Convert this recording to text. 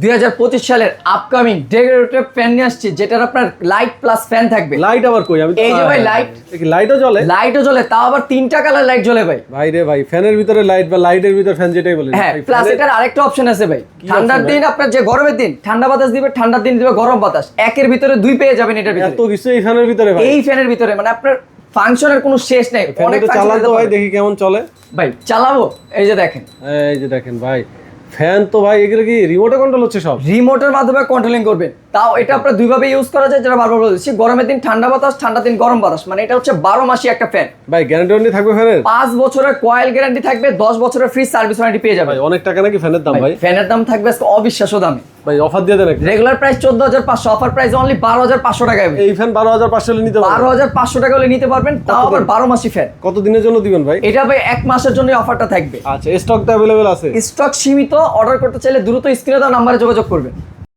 দুই হাজার পঁচিশ সালের আপকামিং ডেকোরেটিভ ফ্যান নিয়ে আসছি যেটার আপনার লাইট প্লাস ফ্যান থাকবে। লাইট আবার কই? আমি এই যে ভাই। এ কি লাইটও জ্বলে? লাইটও জ্বলে তাও আবার তিনটা কালার লাইট জ্বলে ভাই। ভাই রে ভাই ফ্যানের ভিতরে লাইট বা লাইটের ভিতরে ফ্যান যেটাই বলেন। হ্যাঁ প্লাস এটার আরেকটা অপশন আছে ভাই। ঠান্ডার দিন আপনার যে গরমের দিন ঠান্ডা বাতাস দিবে ঠান্ডার দিন দিবে গরম বাতাস। একের ভিতরে দুই পেয়ে যাবেন এটার ভিতরে। এত কিছু এই ফ্যানের ভিতরে ভাই। এই ফ্যানের ভিতরে মানে আপনার ফাংশনের কোনো শেষ নেই। অনেক ফ্যানটা function চালান দিতে তো ভাই দেখি কেমন চলে। ভাই চালাবো এই যে দেখেন। এই যে দেখেন ভাই। ফ্যান তো ভাই এগুলো কি রিমোটে কন্ট্রোল হচ্ছে সব? রিমোটের মাধ্যমে কন্ট্রোলিং করবেন তাও এটা আপনার দুইভাবে ইউজ করা যায় যেটা বারবার বলছি গরমের দিন ঠান্ডা বাতাস ঠান্ডা দিন গরম বাতাস। মানে এটা হচ্ছে বারো মাসি একটা ফ্যান ভাই গ্যারান্টি ওয়ারেন্টি থাকবে ফ্যানের? পাঁচ বছরের কয়েল গ্যারান্টি থাকবে দশ বছরের ফ্রি সার্ভিস ওয়ারেন্টি পেয়ে যাবে ভাই অনেক টাকা নাকি ফ্যানের দাম ভাই ফ্যানের দাম থাকবে অবিশ্বাস্য দামে। ভাই অফার দিয়ে দেন রেগুলার প্রাইস চোদ্দ হাজার পাঁচশো অফার প্রাইস অনলি বারো হাজার পাঁচশো টাকায় এই ফ্যান বারো হাজার পাঁচশো নিতে বারো পারবেন হাজার পাঁচশো টাকা হলে নিতে পারবেন তাও আবার মাসি ফ্যান কত দিনের জন্য দিবেন ভাই? এটা ভাই এক মাসের জন্য অফারটা থাকবে। আচ্ছা স্টক তো অ্যাভেলেবেল আছে। স্টক সীমিত অর্ডার করতে চাইলে দ্রুত স্ক্রিনে দেওয়া নাম্বারে যোগাযোগ করবেন।